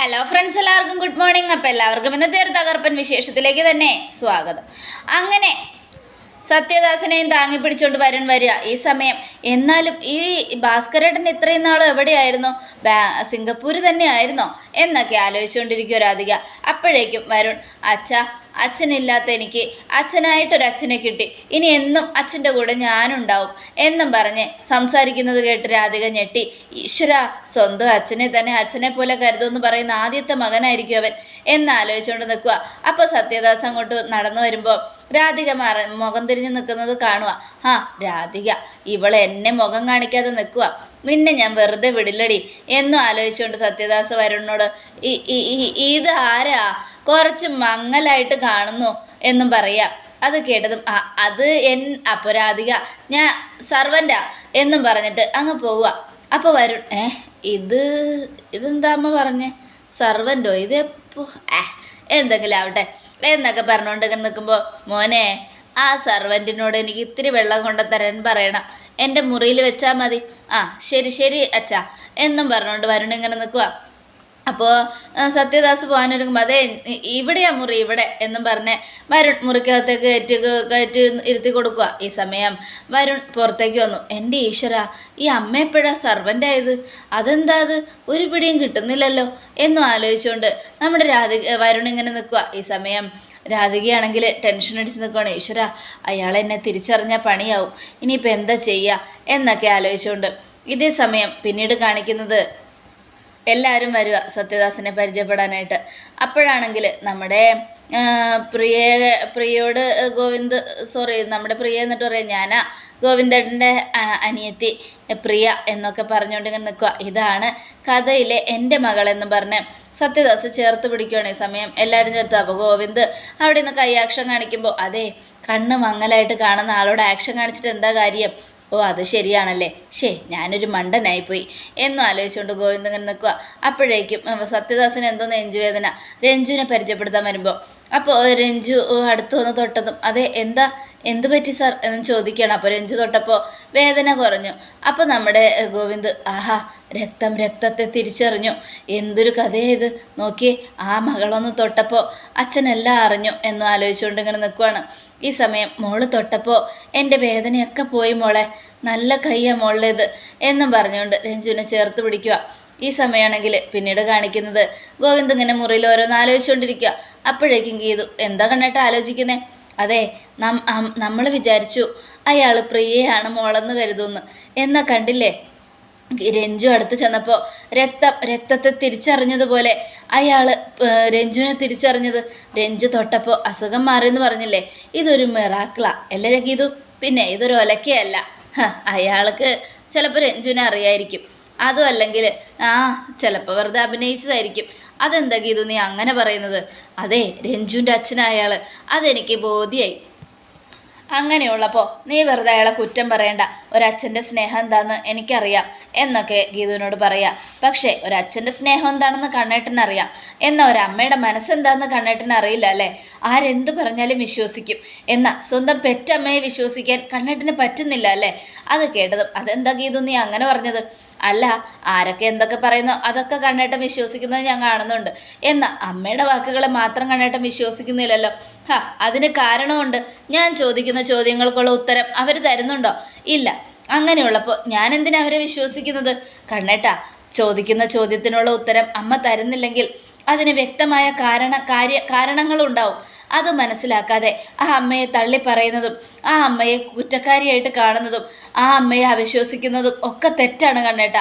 Hello friends എല്ലാവർക്കും good morning അപ്പം എല്ലാവർക്കും ഇന്നത്തെ ഒരു തകർപ്പൻ വിശേഷത്തിലേക്ക് തന്നെ സ്വാഗതം. അങ്ങനെ സത്യദാസനെയും താങ്ങി പിടിച്ചുകൊണ്ട് വരുൺ വരിക. ഈ സമയം എന്നാലും ഈ ഭാസ്കരേട്ടൻ ഇത്രയും നാൾ എവിടെയായിരുന്നു? ബാ സിംഗപ്പൂർ തന്നെയായിരുന്നോ? എന്നൊക്കെ ആലോചിച്ചുകൊണ്ടിരിക്കുക രാധിക. അപ്പോഴേക്കും വരുൺ അച്ഛ അച്ഛനില്ലാത്ത എനിക്ക് അച്ഛനായിട്ടൊരു അച്ഛനെ കിട്ടി. ഇനി എന്നും അച്ഛന്റെ കൂടെ ഞാനുണ്ടാവും എന്നും പറഞ്ഞ് സംസാരിക്കുന്നത് കേട്ട് രാധിക ഞെട്ടി. ഈശ്വര സ്വന്തം അച്ഛനെ തന്നെ അച്ഛനെ പോലെ കരുതുമെന്ന് പറയുന്ന ആദ്യത്തെ മകനായിരിക്കും അവൻ എന്നാലോചിച്ചുകൊണ്ട് നിൽക്കുക. അപ്പോൾ സത്യദാസ് അങ്ങോട്ട് നടന്നു വരുമ്പോൾ രാധിക മറ മുഖം തിരിഞ്ഞ് നിൽക്കുന്നത് കാണുക. ആ രാധിക ഇവളെ എന്നെ മുഖം കാണിക്കാതെ നിൽക്കുക. പിന്നെ ഞാൻ വെറുതെ വിടില്ലടി എന്നും ആലോചിച്ചുകൊണ്ട് സത്യദാസ് വരുണിനോട് "ഈ- ഈ- ഈ- ഇത് ആരാ? കുറച്ച് മങ്ങലായിട്ട് കാണുന്നു എന്നും പറയാം. അത് കേട്ടതും "ആ, അത് എൻ അപരാധിക രാധിക ഞാൻ സർവന്റാ എന്നും പറഞ്ഞിട്ട് അങ്ങ് പോവുക അപ്പോൾ വരുൺ ഏ ഇത് ഇതെന്താ അമ്മ പറഞ്ഞേ? സർവന്റോ ഇതെപ്പോ ഏ എന്തെങ്കിലും ആവട്ടെ. എന്നൊക്കെ പറഞ്ഞുകൊണ്ട് ഇങ്ങനെ നിൽക്കുമ്പോൾ മോനെ ആ സർവന്റിനോട് എനിക്ക് ഇത്തിരി വെള്ളം കൊണ്ടുതരാൻ പറയണം. എന്റെ മുറിയിൽ വെച്ചാൽ മതി. ആ ശരി ശരി അച്ഛാ എന്നും പറഞ്ഞുകൊണ്ട് വരുൺ ഇങ്ങനെ നിൽക്കുക അപ്പോൾ സത്യദാസ് പോകാനൊരുങ്ങുമ്പോൾ അതെ ഇവിടെയാ മുറി ഇവിടെ എന്നും പറഞ്ഞ് വരുൺ മുറിക്കകത്തേക്ക് കയറ്റി കയറ്റി ഇരുത്തി കൊടുക്കുക ഈ സമയം വരുൺ പുറത്തേക്ക് വന്നു. എന്റെ ഈശ്വര ഈ അമ്മ സർവന്റായത് അതെന്താ അത്? ഒരു പിടിയും കിട്ടുന്നില്ലല്ലോ എന്നും ആലോചിച്ചുകൊണ്ട് നമ്മുടെ രാധിക വരുൺ ഇങ്ങനെ നിൽക്കുക ഈ സമയം രാധികയാണെങ്കിൽ ടെൻഷൻ അടിച്ച് നിൽക്കുകയാണ് ഈശ്വര അയാൾ എന്നെ തിരിച്ചറിഞ്ഞാൽ പണിയാവും. ഇനിയിപ്പോൾ എന്താ ചെയ്യുക എന്നൊക്കെ ആലോചിച്ചുകൊണ്ട് ഇതേ സമയം പിന്നീട് കാണിക്കുന്നത് എല്ലാവരും വരിക സത്യദാസിനെ പരിചയപ്പെടാനായിട്ട്. അപ്പോഴാണെങ്കിൽ നമ്മുടെ പ്രിയ പ്രിയോട് ഗോവിന്ദ് സോറി നമ്മുടെ പ്രിയ എന്നിട്ട് പറയാം ഞാനാ ഗോവിന്ദേട്ടന്റെ അനിയത്തി പ്രിയ എന്നൊക്കെ പറഞ്ഞുകൊണ്ട് ഇങ്ങനെ നിൽക്കുക. ഇതാണ് കഥയിലെ എന്റെ മകളെന്ന് പറഞ്ഞ് സത്യദാസ് ചേർത്ത് പിടിക്കുകയാണ് ഈ സമയം. എല്ലാവരും ചേർത്ത്. അപ്പോൾ ഗോവിന്ദ് അവിടെ നിന്ന് കൈ ആക്ഷൻ കാണിക്കുമ്പോൾ അതെ കണ്ണ് മങ്ങലായിട്ട് കാണുന്ന ആളോട് ആക്ഷൻ കാണിച്ചിട്ട് എന്താ കാര്യം? ഓ അത് ശരിയാണല്ലേ? ശേ ഞാനൊരു മണ്ടനായിപ്പോയി. എന്നും ആലോചിച്ചുകൊണ്ട് ഗോവിന്ദൻ നിൽക്കുക അപ്പോഴേക്കും സത്യദാസിന് എന്തോ നെഞ്ചുവേദന. രഞ്ജുവിനെ പരിചയപ്പെടുത്താൻ വരുമ്പോൾ അപ്പോൾ രഞ്ജു അടുത്തു വന്ന് തൊട്ടതും. അതെ എന്താ എന്ത് പറ്റി സാർ എന്ന് ചോദിക്കുകയാണ്. അപ്പോൾ രഞ്ജു തൊട്ടപ്പോൾ വേദന കുറഞ്ഞു. അപ്പോൾ നമ്മുടെ ഗോവിന്ദ് ആഹാ രക്തം രക്തത്തെ തിരിച്ചറിഞ്ഞു. എന്തൊരു കഥയാ ഇത്? നോക്കിയേ ആ മകളൊന്ന് തൊട്ടപ്പോൾ അച്ഛനെല്ലാം അറിഞ്ഞു എന്ന് ആലോചിച്ചുകൊണ്ട് ഇങ്ങനെ നിൽക്കുവാണ്. ഈ സമയം മോൾ തൊട്ടപ്പോൾ എന്റെ വേദനയൊക്കെ പോയി മോളെ. നല്ല കയ്യാ മോളുടേത് എന്നും പറഞ്ഞുകൊണ്ട് രഞ്ജുവിനെ ചേർത്ത് പിടിക്കുക. ഈ സമയമാണെങ്കിൽ പിന്നീട് കാണിക്കുന്നത്. ഗോവിന്ദ് ഇങ്ങനെ മുറിയിൽ ഓരോന്ന് ആലോചിച്ചുകൊണ്ടിരിക്കുക അപ്പോഴേക്കും ഗീതു എന്താ കണ്ടിട്ട് ആലോചിക്കുന്നേ? അതെ നമ്മൾ വിചാരിച്ചു അയാൾ പ്രിയയാണ് മോളെന്ന് കരുതുന്നു. എന്നാ കണ്ടില്ലേ? രഞ്ജു അടുത്ത് ചെന്നപ്പോൾ രക്തം രക്തത്തെ തിരിച്ചറിഞ്ഞതുപോലെ അയാൾ രഞ്ജുവിനെ തിരിച്ചറിഞ്ഞത്. രഞ്ജു തൊട്ടപ്പോൾ അസുഖം മാറിയെന്ന് പറഞ്ഞില്ലേ? ഇതൊരു മിറാക്കിളാ അല്ലേ ഗീതു? പിന്നെ ഇതൊരു ഒലക്കയല്ല. അയാൾക്ക് ചിലപ്പോൾ രഞ്ജുവിനെ അറിയായിരിക്കും. അതും അല്ലെങ്കിൽ ആ ചിലപ്പോൾ വെറുതെ അഭിനയിച്ചതായിരിക്കും. അതെന്താ ഗീതു നീ അങ്ങനെ പറയുന്നത്? അതെ രഞ്ജുവിന്റെ അച്ഛനായ അയാൾ അതെനിക്ക് ബോധ്യായി. അങ്ങനെയുള്ളപ്പോൾ നീ വെറുതെ അയാളെ കുറ്റം പറയണ്ട. ഒരച്ഛന്റെ സ്നേഹം എന്താണെന്ന് എനിക്കറിയാം എന്നൊക്കെ ഗീതുവിനോട് പറയാം. പക്ഷേ ഒരച്ഛന്റെ സ്നേഹം എന്താണെന്ന് കണ്ണേട്ടനറിയാം. എന്നാൽ ഒരമ്മയുടെ മനസ്സെന്താണെന്ന് കണ്ണേട്ടന് അറിയില്ല അല്ലേ? ആരെന്ത് പറഞ്ഞാലും വിശ്വസിക്കും. എന്നാൽ സ്വന്തം പെറ്റമ്മയെ വിശ്വസിക്കാൻ കണ്ണേട്ടന് പറ്റുന്നില്ല അല്ലേ? അത് കേട്ടതും അതെന്താ ഗീതു നീ അങ്ങനെ പറഞ്ഞത്? അല്ല ആരൊക്കെ എന്തൊക്കെ പറയുന്നു അതൊക്കെ കണ്ണേട്ടം വിശ്വസിക്കുന്നത് ഞാൻ കാണുന്നുണ്ട്. എന്നാൽ അമ്മയുടെ വാക്കുകളെ മാത്രം കണ്ണേട്ടം വിശ്വസിക്കുന്നില്ലല്ലോ. ഹാ അതിന് കാരണമുണ്ട്. ഞാൻ ചോദിക്കുന്ന ചോദ്യങ്ങൾക്കുള്ള ഉത്തരം അവർ തരുന്നുണ്ടോ? ഇല്ല. അങ്ങനെയുള്ളപ്പോൾ ഞാൻ എന്തിനാ അവരെ വിശ്വസിക്കുന്നത്? കണ്ണേട്ടാ ചോദിക്കുന്ന ചോദ്യത്തിനുള്ള ഉത്തരം അമ്മ തരുന്നില്ലെങ്കിൽ അതിന് വ്യക്തമായ കാരണ കാര്യ കാരണങ്ങളുണ്ടാവും. അത് മനസ്സിലാക്കാതെ ആ അമ്മയെ തള്ളി പറയുന്നതും ആ അമ്മയെ കുറ്റക്കാരിയായിട്ട് കാണുന്നതും ആ അമ്മയെ അവിശ്വസിക്കുന്നതും ഒക്കെ തെറ്റാണ് കണ്ണേട്ട.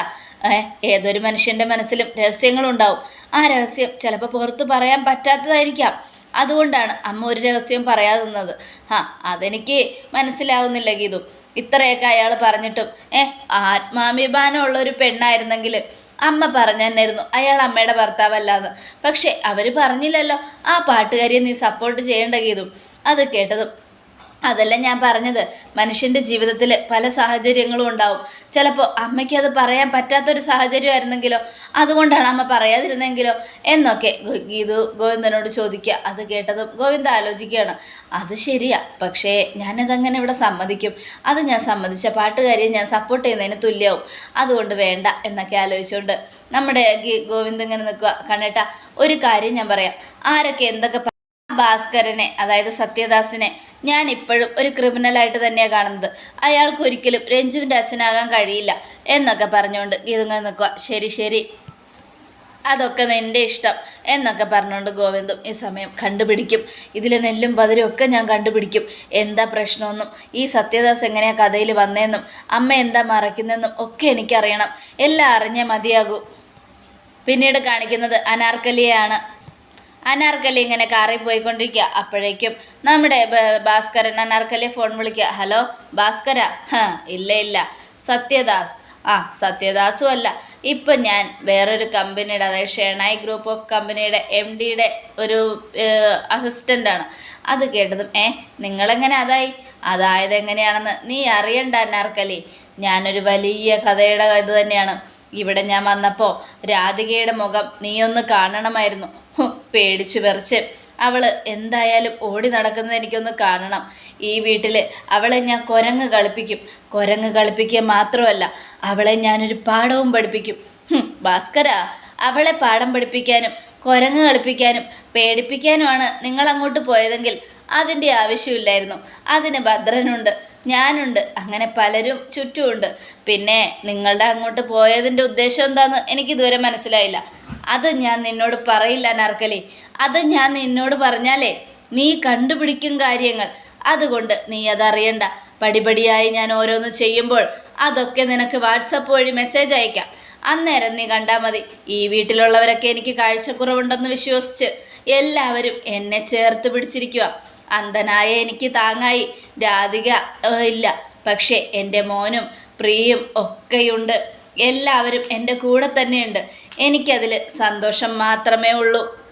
ഏതൊരു മനുഷ്യന്റെ മനസ്സിലും രഹസ്യങ്ങളുണ്ടാവും. ആ രഹസ്യം ചിലപ്പോൾ പുറത്ത് പറയാൻ പറ്റാത്തതായിരിക്കാം. അതുകൊണ്ടാണ് അമ്മ ഒരു രഹസ്യം പറയാതെ നിന്നത് ആ അതെനിക്ക് മനസ്സിലാവുന്നില്ല ഗീതു. ഇത്രയൊക്കെ അയാൾ പറഞ്ഞിട്ടും ഏഹ് ആത്മാഭിമാനമുള്ള ഒരു പെണ്ണായിരുന്നെങ്കിൽ അമ്മ പറഞ്ഞു തന്നെയായിരുന്നു അയാൾ അമ്മയുടെ ഭർത്താവല്ലാതെ പക്ഷേ അവർ പറഞ്ഞില്ലല്ലോ. ആ പാട്ടുകാരിയെ നീ സപ്പോർട്ട് ചെയ്യേണ്ട ഗീതു. അത് കേട്ടതും അതല്ല ഞാൻ പറഞ്ഞത്. മനുഷ്യന്റെ ജീവിതത്തിൽ പല സാഹചര്യങ്ങളും ഉണ്ടാവും. ചിലപ്പോൾ അമ്മയ്ക്ക് അത് പറയാൻ പറ്റാത്തൊരു സാഹചര്യമായിരുന്നെങ്കിലോ അതുകൊണ്ടാണ് അമ്മ പറയാതിരുന്നെങ്കിലോ എന്നൊക്കെ ഗീതു ഗോവിന്ദനോട് ചോദിക്കുക. അത് കേട്ടതും ഗോവിന്ദ ആലോചിക്കുകയാണ്. അത് ശരിയാ. പക്ഷേ ഞാനതങ്ങനെ ഇവിടെ സമ്മതിക്കും. അത് ഞാൻ സമ്മതിച്ച പാട്ടുകാരിയെ ഞാൻ സപ്പോർട്ട് ചെയ്യുന്നതിന് തുല്യവും. അതുകൊണ്ട് വേണ്ട എന്നൊക്കെ ആലോചിച്ചുകൊണ്ട് നമ്മുടെ ഗോവിന്ദ് ഇങ്ങനെ നിൽക്കുക. കണ്ണേട്ട ഒരു കാര്യം ഞാൻ പറയാം. ആരൊക്കെ എന്തൊക്കെ ഭാസ്കരനെ അതായത് സത്യദാസിനെ ഞാൻ ഇപ്പോഴും ഒരു ക്രിമിനലായിട്ട് തന്നെയാണ് കാണുന്നത്. അയാൾക്ക് ഒരിക്കലും രഞ്ജുവിന്റെ അച്ഛനാകാൻ കഴിയില്ല എന്നൊക്കെ പറഞ്ഞുകൊണ്ട് ഗീതങ്ങൾ നിൽക്കുക ശരി ശരി. അതൊക്കെ നിന്റെ ഇഷ്ടം എന്നൊക്കെ പറഞ്ഞുകൊണ്ട് ഗോവിന്ദും ഈ സമയം കണ്ടുപിടിക്കും. ഇതിലെ നെല്ലും പതിരും ഒക്കെ ഞാൻ കണ്ടുപിടിക്കും. എന്താ പ്രശ്നമെന്നും ഈ സത്യദാസ് എങ്ങനെയാണ് കഥയിൽ വന്നതെന്നും അമ്മ എന്താ മറയ്ക്കുന്നതെന്നും ഒക്കെ എനിക്കറിയണം. എല്ലാം അറിഞ്ഞേ മതിയാകൂ. പിന്നീട് കാണിക്കുന്നത് അനാർക്കലിയെയാണ്. അനാർക്കലി ഇങ്ങനെ കാറിൽ പോയിക്കൊണ്ടിരിക്കുക അപ്പോഴേക്കും നമ്മുടെ ഭാസ്കരൻ അനാർക്കലിയെ ഫോൺ വിളിക്കുക. ഹലോ ഭാസ്കര? ഇല്ല ഇല്ല. സത്യദാസ്. ആ സത്യദാസും അല്ല. ഇപ്പം ഞാൻ വേറൊരു കമ്പനിയുടെ അതായത് ഷെണായി ഗ്രൂപ്പ് ഓഫ് കമ്പനിയുടെ എം ഡിയുടെ ഒരു അസിസ്റ്റന്റാണ് അത് കേട്ടതും ഏ നിങ്ങളെങ്ങനെ അതായി? അതായത് എങ്ങനെയാണെന്ന് നീ അറിയണ്ട അനാർക്കലി. ഞാനൊരു വലിയ കഥയുടെ ഇത് തന്നെയാണ്. ഇവിടെ ഞാൻ വന്നപ്പോൾ രാധികയുടെ മുഖം നീയൊന്ന് കാണണമായിരുന്നു. പേടിച്ച് വെറിച്ച്. അവൾ എന്തായാലും ഓടി നടക്കുന്നത് എനിക്കൊന്ന് കാണണം. ഈ വീട്ടിൽ അവളെ ഞാൻ കുരങ്ങ് കളിപ്പിക്കും. കുരങ്ങ് കളിപ്പിക്കുക മാത്രമല്ല അവളെ ഞാനൊരു പാഠവും പഠിപ്പിക്കും. ഭാസ്കര അവളെ പാഠം പഠിപ്പിക്കാനും കുരങ്ങ് കളിപ്പിക്കാനും പേടിപ്പിക്കാനുമാണ് നിങ്ങൾ അങ്ങോട്ട് പോയതെങ്കിൽ അതിന്റെ ആവശ്യമില്ലായിരുന്നു. അതിന് ഭദ്രനുണ്ട് ഞാനുണ്ട് അങ്ങനെ പലരും ചുറ്റുമുണ്ട്. പിന്നെ നിങ്ങളുടെ അങ്ങോട്ട് പോയതിന്റെ ഉദ്ദേശം എന്താണെന്ന് എനിക്ക് ഇതുവരെ മനസ്സിലായില്ല. അത് ഞാൻ നിന്നോട് പറയില്ല നാർക്കലി. അത് ഞാൻ നിന്നോട് പറഞ്ഞാലേ നീ കണ്ടുപിടിക്കും കാര്യങ്ങൾ. അതുകൊണ്ട് നീ അതറിയണ്ട. പടിപടിയായി ഞാൻ ഓരോന്ന് ചെയ്യുമ്പോൾ അതൊക്കെ നിനക്ക് വാട്സപ്പ് വഴി മെസ്സേജ് അയക്കാം. അന്നേരം നീ കണ്ടാൽ മതി. ഈ വീട്ടിലുള്ളവരൊക്കെ എനിക്ക് കാഴ്ചക്കുറവുണ്ടെന്ന് വിശ്വസിച്ച് എല്ലാവരും എന്നെ ചേർത്ത് പിടിച്ചിരിക്കുക അന്ധനായ എനിക്ക് താങ്ങായി. രാധിക ഇല്ല. പക്ഷേ എന്റെ മോനും പ്രിയും ഒക്കെയുണ്ട്. എല്ലാവരും എന്റെ കൂടെ തന്നെയുണ്ട്. എനിക്കതിൽ സന്തോഷം മാത്രമേ ഉള്ളൂ.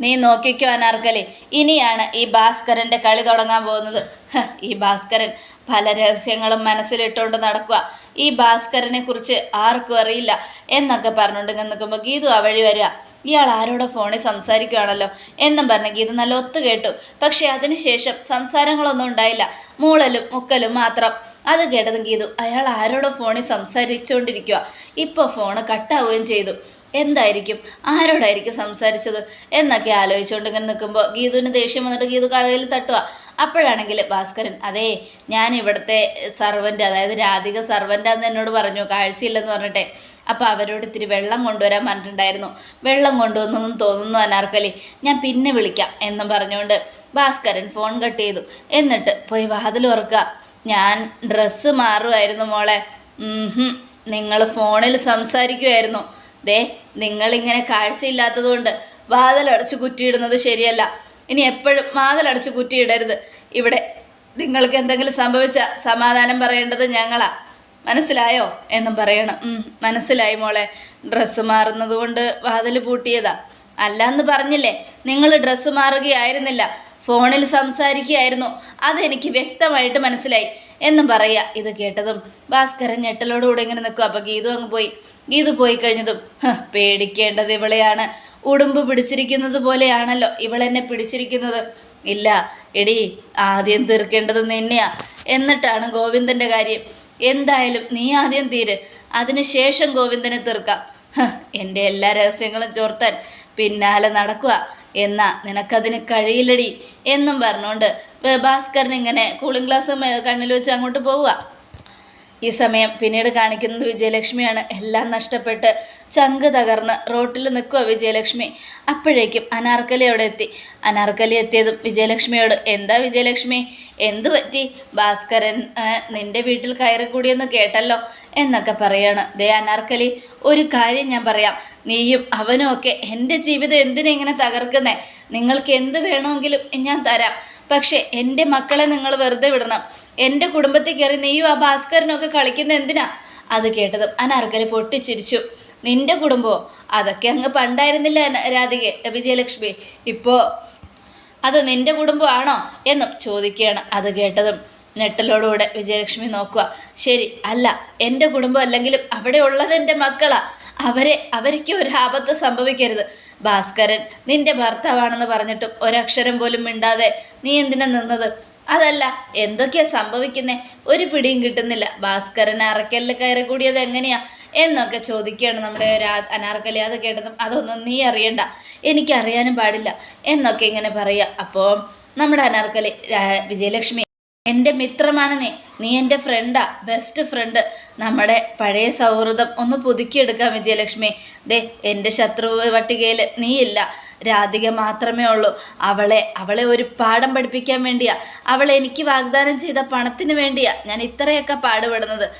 നീ നോക്കിക്കോ അനാർക്കലി. ഇനിയാണ് ഈ ഭാസ്കരന്റെ കളി തുടങ്ങാൻ പോകുന്നത്. ഈ ഭാസ്കരൻ പല രഹസ്യങ്ങളും മനസ്സിലിട്ടുകൊണ്ട് നടക്കുക ഈ ഭാസ്കരനെ കുറിച്ച് ആർക്കും അറിയില്ല. എന്നൊക്കെ പറഞ്ഞുകൊണ്ട് നിൽക്കുമ്പോൾ ഗീതു ആ വഴി വരിക. ഇയാൾ ആരോടെ ഫോണിൽ സംസാരിക്കുകയാണല്ലോ എന്നും പറഞ്ഞ് ഗീതു നല്ല ഒത്തു കേട്ടു. പക്ഷേ അതിനുശേഷം സംസാരങ്ങളൊന്നും ഉണ്ടായില്ല. മൂളലും മുക്കലും മാത്രം. അത് കേട്ടതും ഗീതു അയാൾ ആരോടെ ഫോണിൽ സംസാരിച്ചുകൊണ്ടിരിക്കുക ഇപ്പോൾ ഫോണ് കട്ടാവുകയും ചെയ്തു. എന്തായിരിക്കും? ആരോടായിരിക്കും സംസാരിച്ചത്? എന്നൊക്കെ ആലോചിച്ചുകൊണ്ട് ഇങ്ങനെ നിൽക്കുമ്പോൾ ഗീതുവിന് ദേഷ്യം വന്നിട്ട് ഗീതു കഥയിൽ തട്ടുക അപ്പോഴാണെങ്കിൽ ഭാസ്കരൻ അതെ ഞാൻ ഇവിടുത്തെ സർവന്റ് അതായത് രാധിക സർവന്റാന്ന് എന്നോട് പറഞ്ഞു കാഴ്ചയില്ലെന്ന് പറഞ്ഞിട്ടെ. അപ്പോൾ അവരോട് ഇത്തിരി വെള്ളം കൊണ്ടുവരാൻ പറഞ്ഞിട്ടുണ്ടായിരുന്നു. വെള്ളം കൊണ്ടുവന്നൊന്നും തോന്നുന്നു അനാർക്കലി. ഞാൻ പിന്നെ വിളിക്കാം എന്നും പറഞ്ഞുകൊണ്ട് ഭാസ്കരൻ ഫോൺ കട്ട് ചെയ്തു. എന്നിട്ട് പോയി വാതിൽ ഉറക്കുക. ഞാൻ ഡ്രസ്സ് മാറുമായിരുന്നു മോളെ. നിങ്ങൾ ഫോണിൽ സംസാരിക്കുമായിരുന്നു ദേ നിങ്ങളിങ്ങനെ കാഴ്ചയില്ലാത്തതുകൊണ്ട് വാതിലടച്ച് കുറ്റിയിടുന്നത് ശരിയല്ല. ഇനി എപ്പോഴും വാതിലടച്ച് കുറ്റിയിടരുത്. ഇവിടെ നിങ്ങൾക്ക് എന്തെങ്കിലും സംഭവിച്ച സമാധാനം പറയേണ്ടത് ഞങ്ങളാ. മനസ്സിലായോ? എന്നും പറയണം. മനസ്സിലായി മോളെ. ഡ്രസ്സ് മാറുന്നത് കൊണ്ട് വാതിൽ പൂട്ടിയതാ. അല്ലാന്ന് പറഞ്ഞില്ലേ നിങ്ങൾ ഡ്രസ്സ് മാറുകയായിരുന്നില്ല. ഫോണിൽ സംസാരിക്കുകയായിരുന്നു. അതെനിക്ക് വ്യക്തമായിട്ട് മനസ്സിലായി. എന്നും പറയുക. ഇത് കേട്ടതും ഭാസ്കരൻ ഞെട്ടലോടുകൂടെ ഇങ്ങനെ നിൽക്കും അപ്പോൾ ഗീതു അങ്ങ് പോയി. ഗീതു പോയി കഴിഞ്ഞതും "ഹ്, പേടിക്കേണ്ടത് ഇവളെയാണ്. ഉടുമ്പ് പിടിച്ചിരിക്കുന്നത് പോലെയാണല്ലോ ഇവളെന്നെ പിടിച്ചിരിക്കുന്നത്. ഇല്ല എടി ആദ്യം തീർക്കേണ്ടത് നിന്നെയാ. എന്നിട്ടാണ് ഗോവിന്ദന്റെ കാര്യം. എന്തായാലും നീ ആദ്യം തീര്. അതിനുശേഷം ഗോവിന്ദനെ തീർക്കാം. എന്റെ എല്ലാ രഹസ്യങ്ങളും ചോർത്താൻ പിന്നാലെ നടക്കുക. എന്നാ നിനക്കതിന് കഴിയില്ലടി. എന്നും പറഞ്ഞുകൊണ്ട് ഭാസ്കരൻ ഇങ്ങനെ കൂളിംഗ് ഗ്ലാസ് കണ്ണിൽ വെച്ച് അങ്ങോട്ട് പോവുക. ഈ സമയം പിന്നീട് കാണിക്കുന്നത് വിജയലക്ഷ്മിയാണ്. എല്ലാം നഷ്ടപ്പെട്ട് ചങ്ക് തകർന്ന് റോട്ടിൽ നിൽക്കുക വിജയലക്ഷ്മി. അപ്പോഴേക്കും അനാർക്കലി അവിടെ എത്തി. അനാർക്കലി എത്തിയതും വിജയലക്ഷ്മിയോട് എന്താ വിജയലക്ഷ്മി? എന്തു പറ്റി? ഭാസ്കരൻ നിന്റെ വീട്ടിൽ കയറി കൂടിയെന്ന് കേട്ടല്ലോ? എന്നൊക്കെ പറയാണ്. ദേ അനാർക്കലി ഒരു കാര്യം ഞാൻ പറയാം. നീയും അവനും ഒക്കെ എന്റെ ജീവിതം എന്തിനെ ഇങ്ങനെ തകർക്കുന്നേ? നിങ്ങൾക്ക് എന്ത് വേണമെങ്കിലും ഞാൻ തരാം. പക്ഷേ എന്റെ മക്കളെ നിങ്ങൾ വെറുതെ വിടണം. എന്റെ കുടുംബത്തിൽ കയറി നീയും ആ ഭാസ്കരനൊക്കെ കളിക്കുന്ന എന്തിനാ? അത് കേട്ടതും അനാർക്കലി പൊട്ടിച്ചിരിച്ചു. നിന്റെ കുടുംബമോ അതൊക്കെ അങ്ങ് പണ്ടായിരുന്നില്ല രാധിക വിജയലക്ഷ്മി. ഇപ്പോൾ അത് നിന്റെ കുടുംബമാണോ എന്നും ചോദിക്കുകയാണ് അത് കേട്ടതും. ഞെട്ടലോടുകൂടെ വിജയലക്ഷ്മി നോക്കുക. ശരി അല്ല എന്റെ കുടുംബം അല്ലെങ്കിലും അവിടെ ഉള്ളത് എന്റെ മക്കളാ. അവരെ അവർക്ക് ഒരു ആപത്ത് സംഭവിക്കരുത്. ഭാസ്കരൻ നിന്റെ ഭർത്താവാണെന്ന് പറഞ്ഞിട്ടും ഒരക്ഷരം പോലും മിണ്ടാതെ നീ എന്തിനാ നിന്നത്? അതല്ല എന്തൊക്കെയാ സംഭവിക്കുന്നേ? ഒരു പിടിയും കിട്ടുന്നില്ല. ഭാസ്കരൻ അറക്കലിൽ കയറി കൂടിയത് എങ്ങനെയാ? എന്നൊക്കെ ചോദിക്കുകയാണ് നമ്മുടെ ഒരു അനാർക്കലി. അത് കേട്ടതും അതൊന്നും നീ അറിയണ്ട. എനിക്കറിയാനും പാടില്ല എന്നൊക്കെ ഇങ്ങനെ പറയുക. അപ്പോൾ നമ്മുടെ അനാർക്കലി വിജയലക്ഷ്മി എന്റെ മിത്രമാണ് നീ നീ എന്റെ ഫ്രണ്ടാ ബെസ്റ്റ് ഫ്രണ്ട് നമ്മുടെ പഴയ സൗഹൃദം ഒന്ന് പുതുക്കിയെടുക്കാം വിജയലക്ഷ്മി. ദേ എന്റെ ശത്രു പട്ടികയിൽ നീയില്ല. രാധിക മാത്രമേ ഉള്ളൂ. അവളെ അവളെ ഒരു പാഠം പഠിപ്പിക്കാൻ വേണ്ടിയാ. അവളെ എനിക്ക് വാഗ്ദാനം ചെയ്ത പണത്തിന് വേണ്ടിയാ ഞാൻ ഇത്രയൊക്കെ പാടുപെടുന്നത്.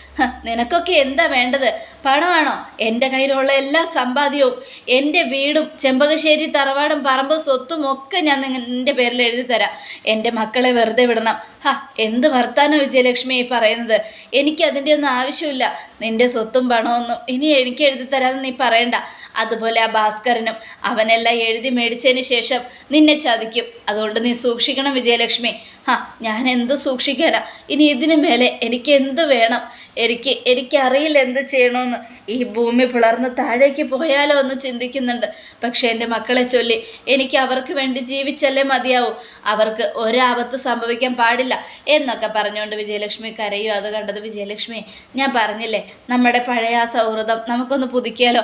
നിനക്കൊക്കെ എന്താ വേണ്ടത്? പണമാണോ? എന്റെ കയ്യിലുള്ള എല്ലാ സമ്പാദ്യവും എന്റെ വീടും ചെമ്പകശ്ശേരി തറവാടും പറമ്പും സ്വത്തും ഒക്കെ ഞാൻ നിന്റെ പേരിൽ എഴുതി തരാം. എന്റെ മക്കളെ വെറുതെ വിടണം. ഹാ എന്ത് വർത്താനോ വിജയലക്ഷ്മി പറയുന്നത്? എനിക്ക് അതിന്റെ ഒന്നും ആവശ്യമില്ല. നിന്റെ സ്വത്തും പണമൊന്നും ഇനി എനിക്ക് എഴുതി തരാമെന്ന് നീ പറയണ്ട. അതുപോലെ ആ ഭാസ്കരനും അവനെല്ലാം എഴുതി മേടിച്ചതിന് ശേഷം നിന്നെ ചതിക്കും. അതുകൊണ്ട് നീ സൂക്ഷിക്കണം വിജയലക്ഷ്മി. ഹാ ഞാൻ എന്ത് സൂക്ഷിക്കാനാ? ഇനി ഇതിന് മേലെ എനിക്ക് എന്ത് വേണം? എനിക്ക് എനിക്കറിയില്ല എന്ത് ചെയ്യണമെന്ന്. ഈ ഭൂമി പിളർന്ന് താഴേക്ക് പോയാലോ എന്ന് ചിന്തിക്കുന്നുണ്ട്. പക്ഷേ എന്റെ മക്കളെ ചൊല്ലി എനിക്ക് അവർക്ക് വേണ്ടി ജീവിച്ചല്ലേ മതിയാവും. അവർക്ക് ഒരാപത്ത് സംഭവിക്കാൻ പാടില്ല എന്നൊക്കെ പറഞ്ഞുകൊണ്ട് വിജയലക്ഷ്മി കരയും. അത് കണ്ടത് വിജയലക്ഷ്മി ഞാൻ പറഞ്ഞില്ലേ നമ്മുടെ പഴയ ആ സൗഹൃദം നമുക്കൊന്ന് പുതുക്കിയാലോ?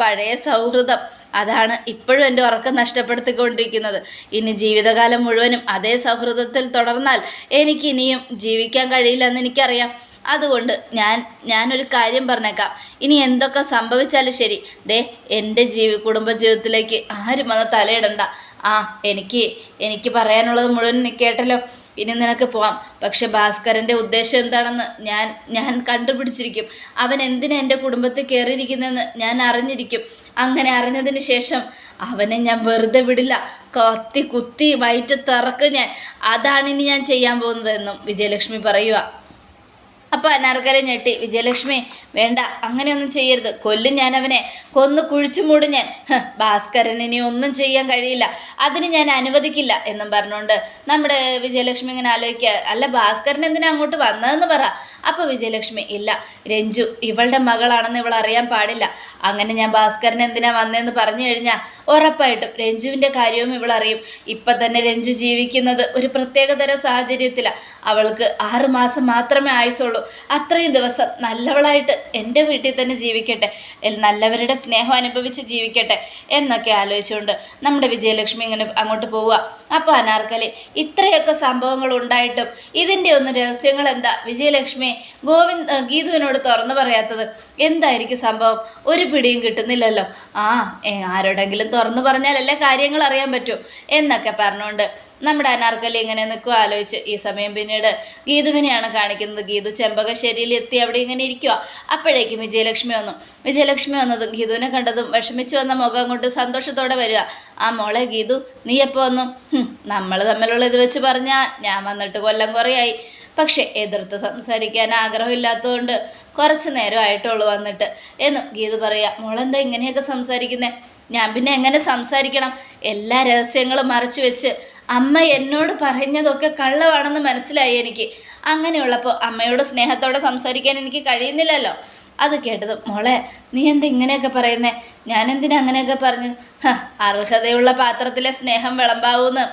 പഴയ സൗഹൃദം. അതാണ് ഇപ്പോഴും എന്റെ ഉറക്കം നഷ്ടപ്പെടുത്തിക്കൊണ്ടിരിക്കുന്നത്. ഇനി ജീവിതകാലം മുഴുവനും അതേ സൗഹൃദത്തിൽ തുടർന്നാൽ എനിക്ക് ഇനിയും ജീവിക്കാൻ കഴിയില്ലെന്ന് എനിക്കറിയാം. അതുകൊണ്ട് ഞാൻ ഞാനൊരു കാര്യം പറഞ്ഞേക്കാം. ഇനി എന്തൊക്കെ സംഭവിച്ചാലും ശരി. ദേ എന്റെ ജീവി കുടുംബ ജീവിതത്തിലേക്ക് ആരും വന്ന് തലയിടണ്ട. ആ എനിക്ക് എനിക്ക് പറയാനുള്ളത് മുഴുവൻ കേട്ടല്ലോ. ഇനി നിനക്ക് പോവാം. പക്ഷെ ഭാസ്കരന്റെ ഉദ്ദേശം എന്താണെന്ന് ഞാൻ ഞാൻ കണ്ടുപിടിച്ചിരിക്കും. അവൻ എന്തിനാ എന്റെ കുടുംബത്തിൽ കയറിയിരിക്കുന്നതെന്ന് ഞാൻ അറിഞ്ഞിരിക്കും. അങ്ങനെ അറിഞ്ഞതിന് ശേഷം അവനെ ഞാൻ വെറുതെ വിടില്ല. കത്തി കുത്തി വയറ്റ് തറക്ക് ഞാൻ. അതാണ് ഇനി ഞാൻ ചെയ്യാൻ പോകുന്നതെന്നും വിജയലക്ഷ്മി പറയുക അപ്പോൾ അനാർക്കല ഞെട്ടി. വിജയലക്ഷ്മി വേണ്ട അങ്ങനെയൊന്നും ചെയ്യരുത്. കൊല്ലും ഞാൻ അവനെ. കൊന്ന് കുഴിച്ചു മൂടും ഞാൻ. ഭാസ്കരൻ ഇനി ഒന്നും ചെയ്യാൻ കഴിയില്ല. അതിന് ഞാൻ അനുവദിക്കില്ല എന്നും പറഞ്ഞുകൊണ്ട് നമ്മുടെ വിജയലക്ഷ്മി ഇങ്ങനെ ആലോചിക്കുക. അല്ല ഭാസ്കരൻ എന്തിനാ അങ്ങോട്ട് വന്നതെന്ന് പറ. അപ്പോൾ വിജയലക്ഷ്മി ഇല്ല രഞ്ജു ഇവളുടെ മകളാണെന്ന് ഇവൾ അറിയാൻ പാടില്ല. അങ്ങനെ ഞാൻ ഭാസ്കരൻ എന്തിനാ വന്നതെന്ന് പറഞ്ഞു കഴിഞ്ഞാൽ ഉറപ്പായിട്ടും രഞ്ജുവിന്റെ കാര്യവും ഇവൾ അറിയും. ഇപ്പം തന്നെ രഞ്ജു ജീവിക്കുന്നത് ഒരു പ്രത്യേകതര സാഹചര്യത്തിലാണ് അവൾക്ക് ആറുമാസം മാത്രമേ ആയുസുള്ളൂ അത്രയും ദിവസം നല്ലവളായിട്ട് എന്റെ വീട്ടിൽ തന്നെ ജീവിക്കട്ടെ നല്ലവരുടെ സ്നേഹം അനുഭവിച്ച് ജീവിക്കട്ടെ എന്നൊക്കെ ആലോചിച്ചുകൊണ്ട് നമ്മുടെ വിജയലക്ഷ്മി ഇങ്ങനെ അങ്ങോട്ട് പോവുക. അപ്പോൾ അനാർക്കലി ഇത്രയൊക്കെ സംഭവങ്ങൾ ഉണ്ടായിട്ടും ഇതിന്റെ ഒന്ന് രഹസ്യങ്ങൾ എന്താ? വിജയലക്ഷ്മി ഗോവിന്ദ് ഗീതുവിനോട് തുറന്നു പറയാത്തത് എന്തായിരിക്കും സംഭവം? ഒരു പിടിയും കിട്ടുന്നില്ലല്ലോ. ആ ആരോടെങ്കിലും തുറന്നു പറഞ്ഞാലല്ലേ കാര്യങ്ങൾ അറിയാൻ പറ്റൂ എന്നൊക്കെ പറഞ്ഞുകൊണ്ട് നമ്മുടെ അനാർക്കലി ഇങ്ങനെ നിൽക്കുക ആലോചിച്ച് ഈ സമയം പിന്നീട് ഗീതുവിനെയാണ് കാണിക്കുന്നത്. ഗീതു ചെമ്പകശ്ശേരിയിൽ എത്തി അവിടെ ഇങ്ങനെ ഇരിക്കുക അപ്പോഴേക്കും വിജയലക്ഷ്മി വന്നു. വിജയലക്ഷ്മി വന്നതും ഗീതുവിനെ കണ്ടതും വിഷമിച്ചു വന്ന മുഖം കൊണ്ട് സന്തോഷത്തോടെ വരിക. ആ മോളെ ഗീതു നീ എപ്പോൾ വന്നു? നമ്മൾ തമ്മിലുള്ള ഇത് വെച്ച് പറഞ്ഞാൽ ഞാൻ വന്നിട്ട് കൊല്ലം കുറേയായി. പക്ഷേ എതിർത്ത് സംസാരിക്കാൻ ആഗ്രഹമില്ലാത്തതുകൊണ്ട് കുറച്ച് നേരമായിട്ടുള്ളൂ വന്നിട്ട്. എന്ന് ഗീതു പറയുക മോളെന്താ ഇങ്ങനെയൊക്കെ സംസാരിക്കുന്നേ? ഞാൻ പിന്നെ എങ്ങനെ സംസാരിക്കണം? എല്ലാ രഹസ്യങ്ങളും മറച്ചു വെച്ച് അമ്മ എന്നോട് പറഞ്ഞതൊക്കെ കള്ളമാണെന്ന് മനസ്സിലായി എനിക്ക്. അങ്ങനെയുള്ളപ്പോൾ അമ്മയോട് സ്നേഹത്തോടെ സംസാരിക്കാൻ എനിക്ക് കഴിയുന്നില്ലല്ലോ. അത് കേട്ടത് മോളെ നീ എന്താ ഇങ്ങനെയൊക്കെ പറയുന്നേ? ഞാൻ എന്തിനാ അങ്ങനെയൊക്കെ പറഞ്ഞു? അർഹതയുള്ള പാത്രത്തിലെ സ്നേഹം വിളമ്പാവൂന്ന്.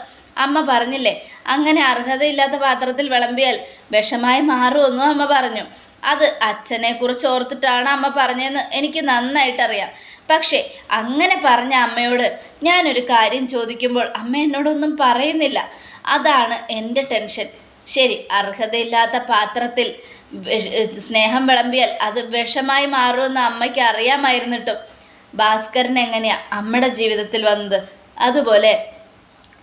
അമ്മ പറഞ്ഞില്ലേ അങ്ങനെ അർഹതയില്ലാത്ത പാത്രത്തിൽ വിളമ്പിയാൽ വിഷമായി മാറുമെന്നും അമ്മ പറഞ്ഞു. അത് അച്ഛനെ കുറിച്ച് ഓർത്തിട്ടാണ് അമ്മ പറഞ്ഞതെന്ന് എനിക്ക് നന്നായിട്ടറിയാം. പക്ഷേ അങ്ങനെ പറഞ്ഞ അമ്മയോട് ഞാനൊരു കാര്യം ചോദിക്കുമ്പോൾ അമ്മ എന്നോടൊന്നും പറയുന്നില്ല. അതാണ് എന്റെ ടെൻഷൻ. ശരി അർഹതയില്ലാത്ത പാത്രത്തിൽ സ്നേഹം വിളമ്പിയാൽ അത് വിഷമായി മാറുമെന്ന് അമ്മയ്ക്ക് അറിയാമായിരുന്നിട്ടും. ഭാസ്കരൻ എങ്ങനെയാ അമ്മയുടെ ജീവിതത്തിൽ വന്നത്? അതുപോലെ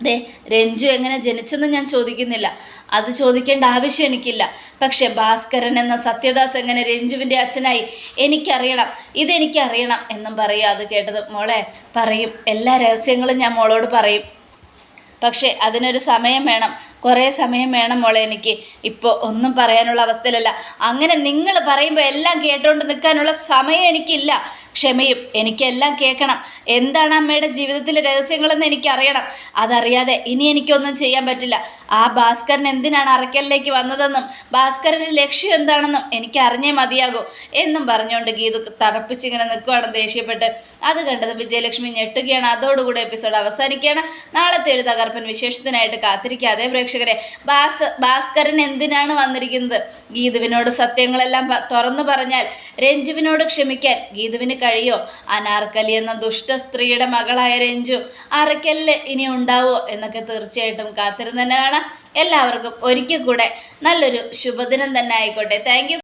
ദേ രഞ്ജു എങ്ങനെ ജനിച്ചെന്ന് ഞാൻ ചോദിക്കുന്നില്ല. അത് ചോദിക്കേണ്ട ആവശ്യം എനിക്കില്ല. പക്ഷെ ഭാസ്കരൻ എന്ന സത്യദാസ് എങ്ങനെ രഞ്ജുവിന്റെ അച്ഛനായി എനിക്കറിയണം ഇതെനിക്കറിയണം എന്നും പറയും അത് കേട്ടത് മോളെ പറയും. എല്ലാ രഹസ്യങ്ങളും ഞാൻ മോളോട് പറയും. പക്ഷേ അതിനൊരു സമയം വേണം. കുറേ സമയം വേണം മോളെ എനിക്ക്. ഇപ്പോൾ ഒന്നും പറയാനുള്ള അവസ്ഥയിലല്ല. അങ്ങനെ നിങ്ങൾ പറയുമ്പോൾ എല്ലാം കേട്ടുകൊണ്ട് നിൽക്കാനുള്ള സമയം എനിക്കില്ല. ക്ഷമയും എനിക്കെല്ലാം കേൾക്കണം. എന്താണ് അമ്മയുടെ ജീവിതത്തിലെ രഹസ്യങ്ങളെന്ന് എനിക്കറിയണം. അതറിയാതെ ഇനി എനിക്കൊന്നും ചെയ്യാൻ പറ്റില്ല. ആ ഭാസ്കരൻ എന്തിനാണ് അറക്കലിലേക്ക് വന്നതെന്നും ഭാസ്കരന്റെ ലക്ഷ്യം എന്താണെന്നും എനിക്ക് അറിഞ്ഞേ മതിയാകൂ എന്നും പറഞ്ഞുകൊണ്ട് ഗീതു തടപ്പിച്ചിങ്ങനെ നിൽക്കുകയാണ് ദേഷ്യപ്പെട്ട്. അത് കണ്ടത് വിജയലക്ഷ്മി ഞെട്ടുകയാണ്. അതോടുകൂടി എപ്പിസോഡ് അവസാനിക്കുകയാണ്. നാളത്തെ ഒരു തകർപ്പൻ വിശേഷത്തിനായിട്ട് കാത്തിരിക്കാതെ പ്രേക്ഷകരെ ഭാസ് ഭാസ്കരൻ എന്തിനാണ് വന്നിരിക്കുന്നത്? ഗീതുവിനോട് സത്യങ്ങളെല്ലാം തുറന്നു പറഞ്ഞാൽ രഞ്ജുവിനോട് ക്ഷമിക്കാൻ ഗീതുവിന് കഴിയോ? അനാർക്കലി എന്ന ദുഷ്ട സ്ത്രീയുടെ മകളായ രഞ്ജു അറക്കലിൽ ഇനി ഉണ്ടാവോ എന്നൊക്കെ തീർച്ചയായിട്ടും കാത്തിരുന്ന് തന്നെ കാണാം എല്ലാവർക്കും ഒരിക്കൽ കൂടെ നല്ലൊരു ശുഭദിനം തന്നെ ആയിക്കോട്ടെ. താങ്ക്